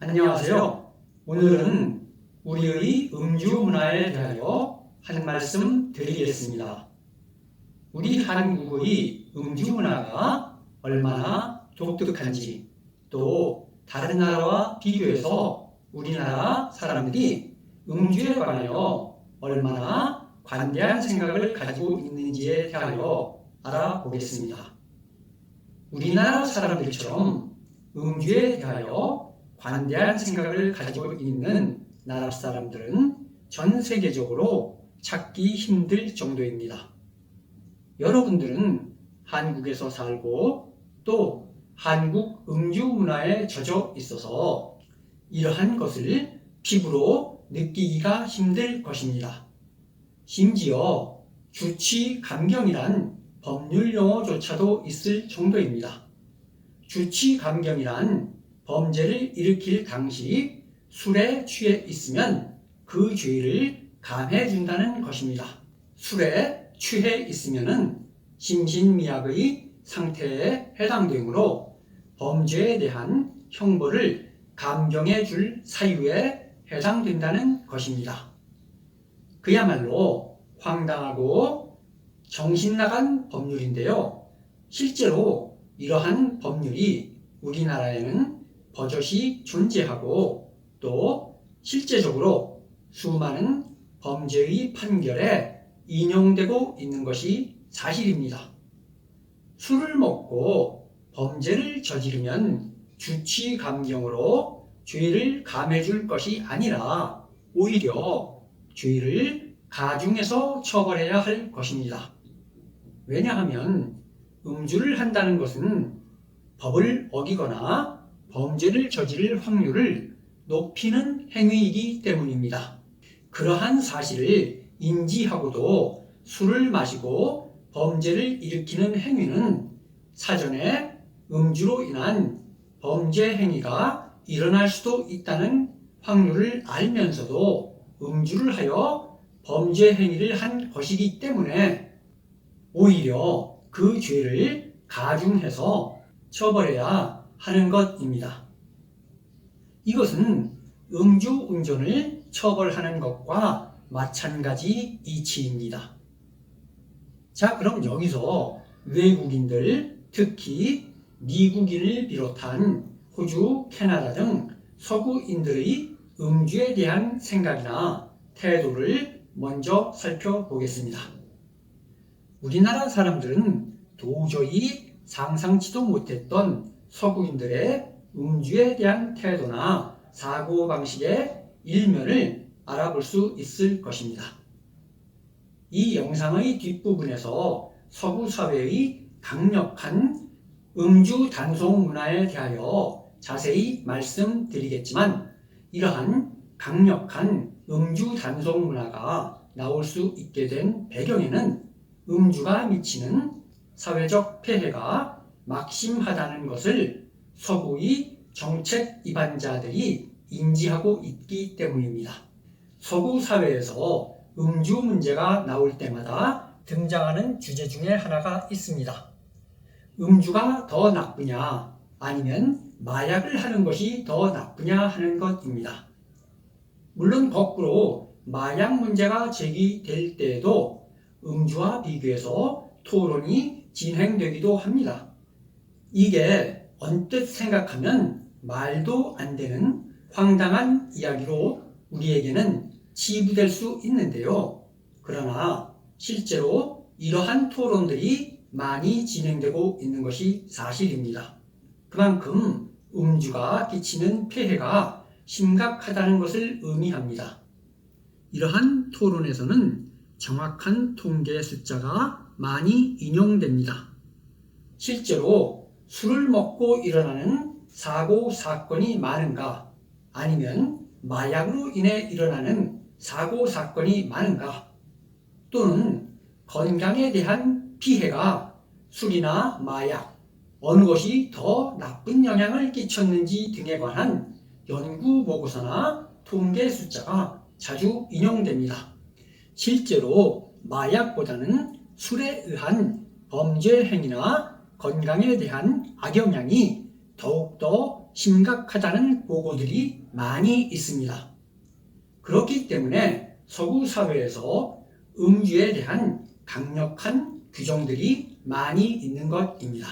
안녕하세요. 오늘은 우리의 음주 문화에 대하여 한 말씀 드리겠습니다. 우리 한국의 음주 문화가 얼마나 독특한지 또 다른 나라와 비교해서 우리나라 사람들이 음주에 관하여 얼마나 관대한 생각을 가지고 있는지에 대하여 알아보겠습니다. 우리나라 사람들처럼 음주에 대하여 관대한 생각을 가지고 있는 나라 사람들은 전 세계적으로 찾기 힘들 정도입니다. 여러분들은 한국에서 살고 또 한국 음주 문화에 젖어 있어서 이러한 것을 피부로 느끼기가 힘들 것입니다. 심지어 주치 감경이란 법률 용어조차도 있을 정도입니다. 주치 감경이란 범죄를 일으킬 당시 술에 취해 있으면 그 죄를 감해 준다는 것입니다. 술에 취해 있으면은 심신미약의 상태에 해당되므로 범죄에 대한 형벌을 감경해 줄 사유에 해당된다는 것입니다. 그야말로 황당하고 정신 나간 법률인데요. 실제로 이러한 법률이 우리나라에는 버젓이 존재하고 또 실제적으로 수많은 범죄의 판결에 인용되고 있는 것이 사실입니다. 술을 먹고 범죄를 저지르면 주치 감경으로 죄를 감해줄 것이 아니라 오히려 죄를 가중해서 처벌해야 할 것입니다. 왜냐하면 음주를 한다는 것은 법을 어기거나 범죄를 저지를 확률을 높이는 행위이기 때문입니다. 그러한 사실을 인지하고도 술을 마시고 범죄를 일으키는 행위는 사전에 음주로 인한 범죄 행위가 일어날 수도 있다는 확률을 알면서도 음주를 하여 범죄 행위를 한 것이기 때문에 오히려 그 죄를 가중해서 처벌해야 하는 것입니다. 이것은 음주 운전을 처벌하는 것과 마찬가지 이치입니다. 자, 그럼 여기서 외국인들, 특히 미국인을 비롯한 호주, 캐나다 등 서구인들의 음주에 대한 생각이나 태도를 먼저 살펴보겠습니다. 우리나라 사람들은 도저히 상상치도 못했던 서구인들의 음주에 대한 태도나 사고방식의 일면을 알아볼 수 있을 것입니다. 이 영상의 뒷부분에서 서구 사회의 강력한 음주 단속 문화에 대하여 자세히 말씀드리겠지만 이러한 강력한 음주 단속 문화가 나올 수 있게 된 배경에는 음주가 미치는 사회적 폐해가 막심하다는 것을 서구의 정책 입안자들이 인지하고 있기 때문입니다. 서구 사회에서 음주 문제가 나올 때마다 등장하는 주제 중에 하나가 있습니다. 음주가 더 나쁘냐 아니면 마약을 하는 것이 더 나쁘냐 하는 것입니다. 물론 거꾸로 마약 문제가 제기될 때에도 음주와 비교해서 토론이 진행되기도 합니다. 이게 언뜻 생각하면 말도 안 되는 황당한 이야기로 우리에게는 치부될 수 있는데요. 그러나 실제로 이러한 토론들이 많이 진행되고 있는 것이 사실입니다. 그만큼 음주가 끼치는 폐해가 심각하다는 것을 의미합니다. 이러한 토론에서는 정확한 통계 숫자가 많이 인용됩니다. 실제로 술을 먹고 일어나는 사고 사건이 많은가 아니면 마약으로 인해 일어나는 사고 사건이 많은가 또는 건강에 대한 피해가 술이나 마약 어느 것이 더 나쁜 영향을 끼쳤는지 등에 관한 연구 보고서나 통계 숫자가 자주 인용됩니다. 실제로 마약보다는 술에 의한 범죄 행위나 건강에 대한 악영향이 더욱더 심각하다는 보고들이 많이 있습니다. 그렇기 때문에 서구 사회에서 음주에 대한 강력한 규정들이 많이 있는 것입니다.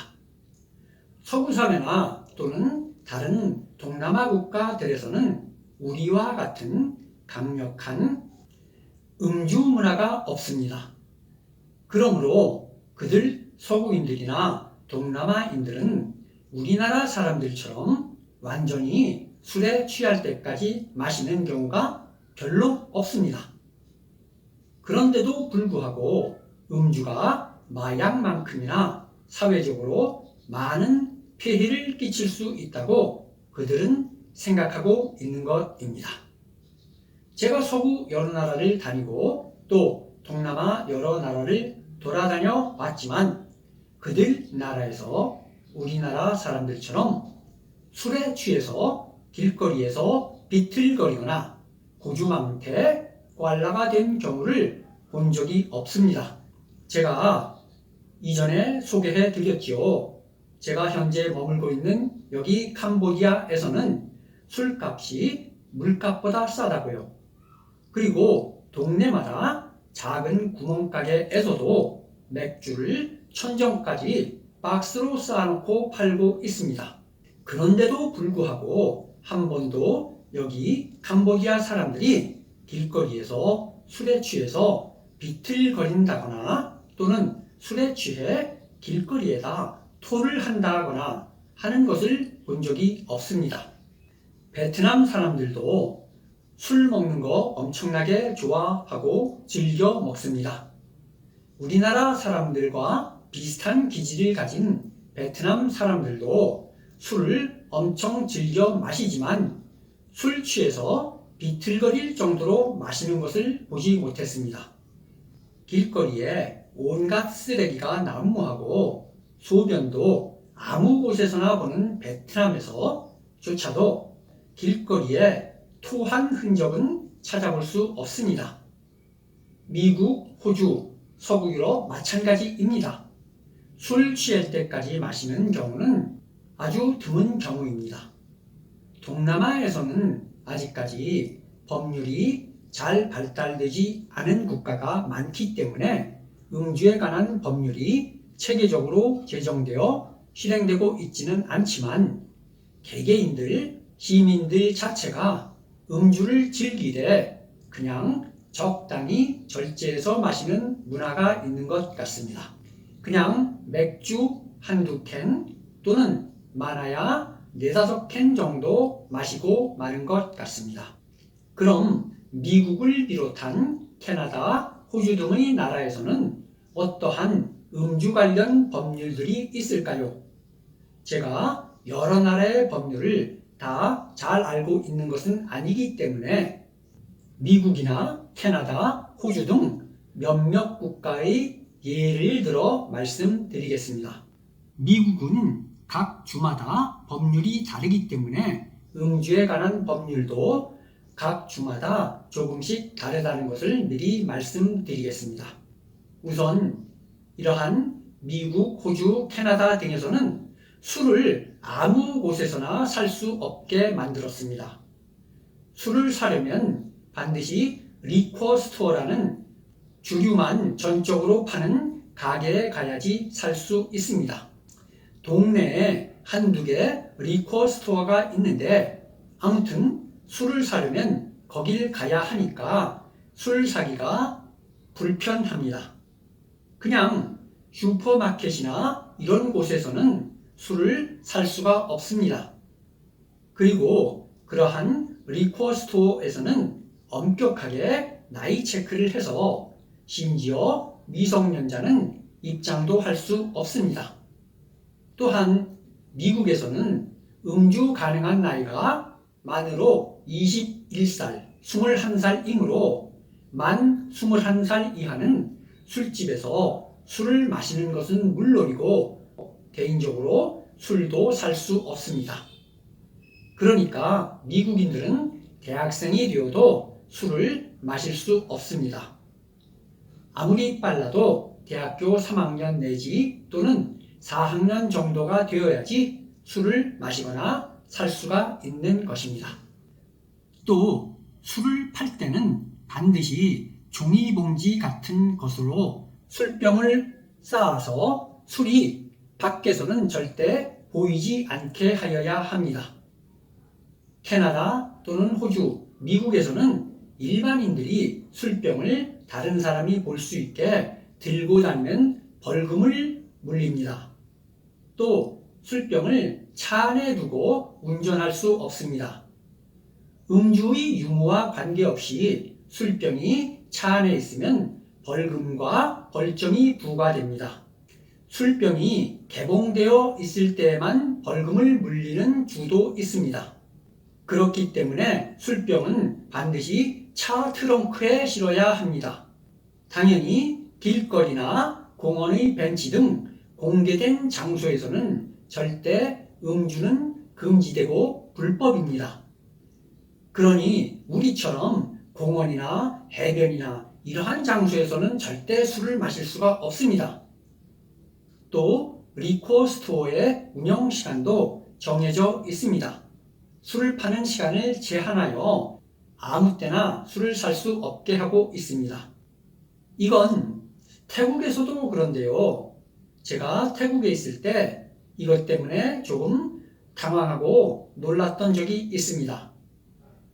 서구 사회나 또는 다른 동남아 국가들에서는 우리와 같은 강력한 음주 문화가 없습니다. 그러므로 그들 서구인들이나 동남아인들은 우리나라 사람들처럼 완전히 술에 취할 때까지 마시는 경우가 별로 없습니다. 그런데도 불구하고 음주가 마약만큼이나 사회적으로 많은 폐해를 끼칠 수 있다고 그들은 생각하고 있는 것입니다. 제가 서구 여러 나라를 다니고 또 동남아 여러 나라를 돌아다녀 왔지만 그들 나라에서 우리나라 사람들처럼 술에 취해서 길거리에서 비틀거리거나 고주망태, 꽐라가 된 경우를 본 적이 없습니다. 제가 이전에 소개해 드렸지요. 제가 현재 머물고 있는 여기 캄보디아에서는 술값이 물값보다 싸다고요. 그리고 동네마다 작은 구멍가게에서도 맥주를 천정까지 박스로 쌓아놓고 팔고 있습니다. 그런데도 불구하고 한 번도 여기 캄보디아 사람들이 길거리에서 술에 취해서 비틀거린다거나 또는 술에 취해 길거리에다 토를 한다거나 하는 것을 본 적이 없습니다. 베트남 사람들도 술 먹는 거 엄청나게 좋아하고 즐겨 먹습니다. 우리나라 사람들과 비슷한 기질을 가진 베트남 사람들도 술을 엄청 즐겨 마시지만 술 취해서 비틀거릴 정도로 마시는 것을 보지 못했습니다. 길거리에 온갖 쓰레기가 난무하고 소변도 아무 곳에서나 보는 베트남에서 조차도 길거리에 토한 흔적은 찾아볼 수 없습니다. 미국, 호주, 서구 유럽 마찬가지입니다. 술 취할 때까지 마시는 경우는 아주 드문 경우입니다. 동남아에서는 아직까지 법률이 잘 발달되지 않은 국가가 많기 때문에 음주에 관한 법률이 체계적으로 제정되어 실행되고 있지는 않지만 개개인들, 시민들 자체가 음주를 즐기되 그냥 적당히 절제해서 마시는 문화가 있는 것 같습니다. 그냥 맥주 한두 캔 또는 많아야 네다섯 캔 정도 마시고 마는 것 같습니다. 그럼 미국을 비롯한 캐나다, 호주 등의 나라에서는 어떠한 음주 관련 법률들이 있을까요? 제가 여러 나라의 법률을 다 잘 알고 있는 것은 아니기 때문에 미국이나 캐나다, 호주 등 몇몇 국가의 예를 들어 말씀드리겠습니다. 미국은 각 주마다 법률이 다르기 때문에 음주에 관한 법률도 각 주마다 조금씩 다르다는 것을 미리 말씀드리겠습니다. 우선 이러한 미국, 호주, 캐나다 등에서는 술을 아무 곳에서나 살 수 없게 만들었습니다. 술을 사려면 반드시 리코 스토어라는 주류만 전적으로 파는 가게에 가야지 살 수 있습니다. 동네에 한두 개 리코 스토어가 있는데 아무튼 술을 사려면 거길 가야 하니까 술 사기가 불편합니다. 그냥 슈퍼마켓이나 이런 곳에서는 술을 살 수가 없습니다. 그리고 그러한 리코 스토어에서는 엄격하게 나이 체크를 해서 심지어 미성년자는 입장도 할 수 없습니다. 또한 미국에서는 음주 가능한 나이가 만으로 21살, 21살이므로 만 21살 이하는 술집에서 술을 마시는 것은 물론이고 개인적으로 술도 살 수 없습니다. 그러니까 미국인들은 대학생이 되어도 술을 마실 수 없습니다. 아무리 빨라도 대학교 3학년 내지 또는 4학년 정도가 되어야지 술을 마시거나 살 수가 있는 것입니다. 또 술을 팔 때는 반드시 종이봉지 같은 것으로 술병을 쌓아서 술이 밖에서는 절대 보이지 않게 하여야 합니다. 캐나다 또는 호주, 미국에서는 일반인들이 술병을 다른 사람이 볼 수 있게 들고 다니면 벌금을 물립니다. 또 술병을 차 안에 두고 운전할 수 없습니다. 음주의 유무와 관계없이 술병이 차 안에 있으면 벌금과 벌점이 부과됩니다. 술병이 개봉되어 있을 때에만 벌금을 물리는 주도 있습니다. 그렇기 때문에 술병은 반드시 차 트렁크에 실어야 합니다. 당연히 길거리나 공원의 벤치 등 공개된 장소에서는 절대 음주는 금지되고 불법입니다. 그러니 우리처럼 공원이나 해변이나 이러한 장소에서는 절대 술을 마실 수가 없습니다. 또 리코 스토어의 운영 시간도 정해져 있습니다. 술을 파는 시간을 제한하여 아무 때나 술을 살 수 없게 하고 있습니다. 이건 태국에서도 그런데요. 제가 태국에 있을 때 이것 때문에 조금 당황하고 놀랐던 적이 있습니다.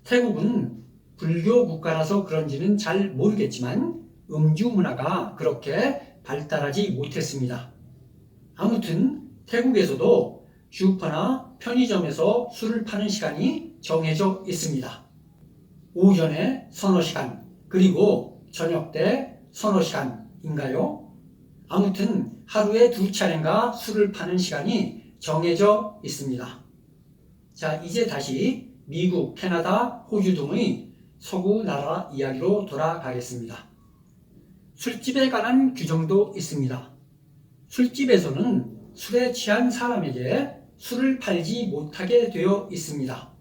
태국은 불교 국가라서 그런지는 잘 모르겠지만 음주 문화가 그렇게 발달하지 못했습니다. 아무튼 태국에서도 슈퍼나 편의점에서 술을 파는 시간이 정해져 있습니다. 오전에 서너 시간, 그리고 저녁 때 서너 시간인가요? 아무튼 하루에 두 차례인가 술을 파는 시간이 정해져 있습니다. 자, 이제 다시 미국, 캐나다, 호주 등의 서구 나라 이야기로 돌아가겠습니다. 술집에 관한 규정도 있습니다. 술집에서는 술에 취한 사람에게 술을 팔지 못하게 되어 있습니다.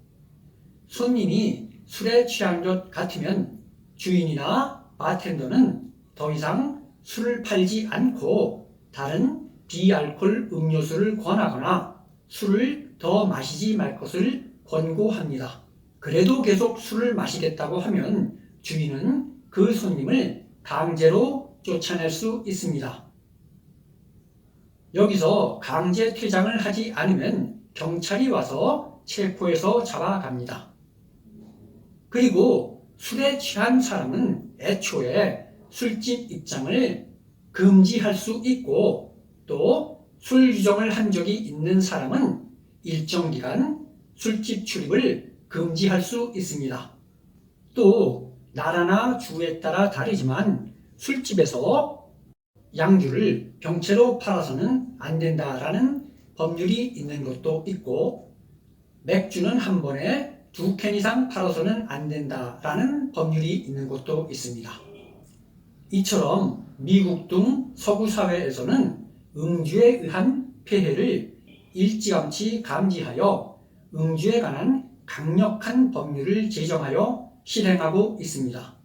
손님이 술에 취한 것 같으면 주인이나 바텐더는 더 이상 술을 팔지 않고 다른 비알콜 음료수를 권하거나 술을 더 마시지 말 것을 권고합니다. 그래도 계속 술을 마시겠다고 하면 주인은 그 손님을 강제로 쫓아낼 수 있습니다. 여기서 강제 퇴장을 하지 않으면 경찰이 와서 체포해서 잡아갑니다. 그리고 술에 취한 사람은 애초에 술집 입장을 금지할 수 있고 또 술 유정을 한 적이 있는 사람은 일정 기간 술집 출입을 금지할 수 있습니다. 또 나라나 주에 따라 다르지만 술집에서 양주를 병채로 팔아서는 안 된다라는 법률이 있는 것도 있고 맥주는 한 번에 두 캔 이상 팔아서는 안 된다라는 법률이 있는 것도 있습니다. 이처럼 미국 등 서구 사회에서는 음주에 의한 폐해를 일찌감치 감지하여 음주에 관한 강력한 법률을 제정하여 실행하고 있습니다.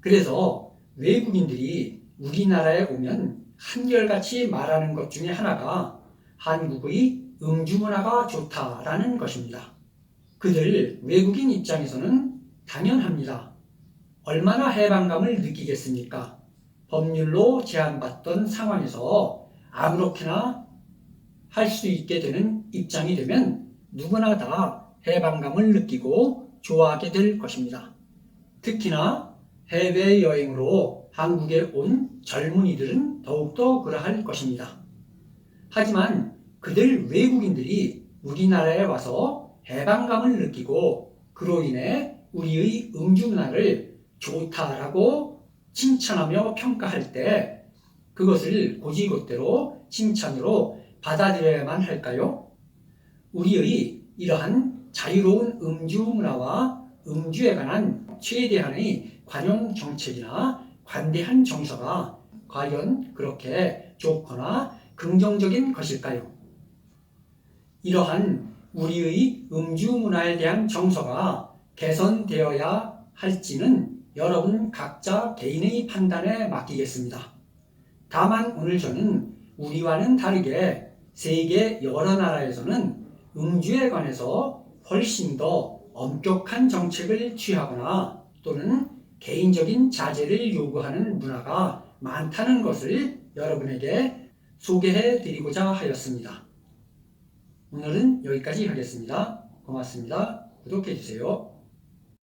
그래서 외국인들이 우리나라에 오면 한결같이 말하는 것 중에 하나가 한국의 음주 문화가 좋다라는 것입니다. 그들 외국인 입장에서는 당연합니다. 얼마나 해방감을 느끼겠습니까? 법률로 제한받던 상황에서 아무렇게나 할 수 있게 되는 입장이 되면 누구나 다 해방감을 느끼고 좋아하게 될 것입니다. 특히나 해외여행으로 한국에 온 젊은이들은 더욱더 그러할 것입니다. 하지만 그들 외국인들이 우리나라에 와서 해방감을 느끼고 그로 인해 우리의 음주 문화를 좋다라고 칭찬하며 평가할 때 그것을 고지곳대로 칭찬으로 받아들여야만 할까요? 우리의 이러한 자유로운 음주 문화와 음주에 관한 최대한의 관용 정책이나 관대한 정서가 과연 그렇게 좋거나 긍정적인 것일까요? 이러한 우리의 음주 문화에 대한 정서가 개선되어야 할지는 여러분 각자 개인의 판단에 맡기겠습니다. 다만 오늘 저는 우리와는 다르게 세계 여러 나라에서는 음주에 관해서 훨씬 더 엄격한 정책을 취하거나 또는 개인적인 자제를 요구하는 문화가 많다는 것을 여러분에게 소개해 드리고자 하였습니다. 오늘은 여기까지 하겠습니다. 고맙습니다. 구독해주세요.